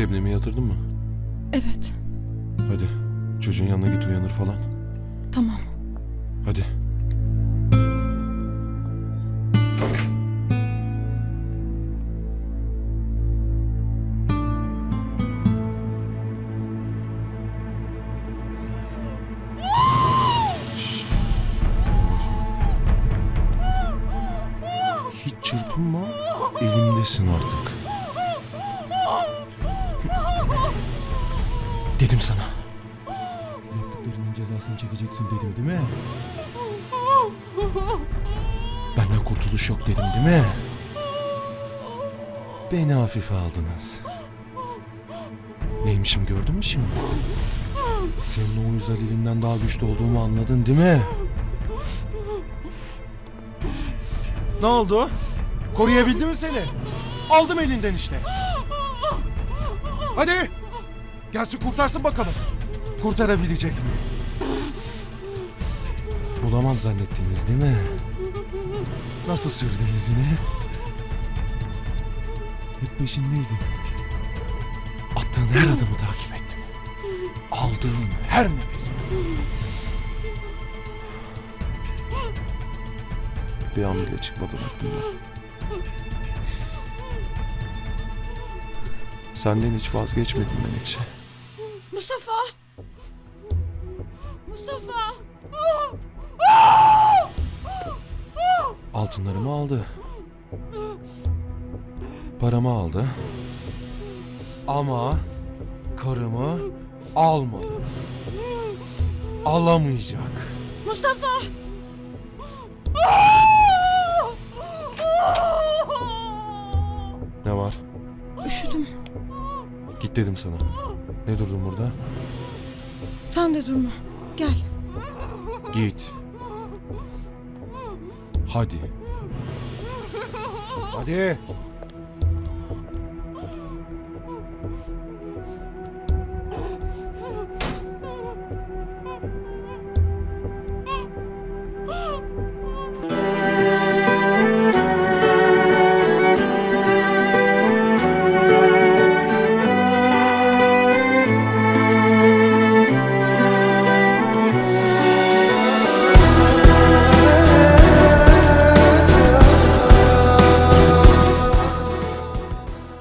Şebnem'i yatırdın mı? Evet. Hadi. Çocuğun yanına git uyanır falan. Tamam. Hadi. Şşş. Hiç çırpınma. Elimdesin artık. Dedim sana. Yaptıklarının cezasını çekeceksin dedim değil mi? Benden kurtuluş yok dedim değil mi? Beni hafife aldınız. Neymişim gördün mü şimdi? Senin o uyuz Halil'inden daha güçlü olduğumu anladın değil mi? Ne oldu? Koruyabildi mi seni? Aldım elinden işte. Hadi. Gelsin kurtarsın bakalım. Kurtarabilecek mi? Bulamam zannettiniz değil mi? Nasıl sürdüm izini? Hep peşindeydim. Attığın her adımı takip ettim. Aldığın her nefesi. Bir an bile çıkmadı aklımdan. Senden hiç vazgeçmedim Menekşe. Mustafa! Altınlarımı aldı. Paramı aldı. Ama karımı almadı. Alamayacak. Mustafa! Ne var? Üşüdüm. Git dedim sana. Ne durdun burada? Sen de durma. Gel. Git. Hadi. Hadi.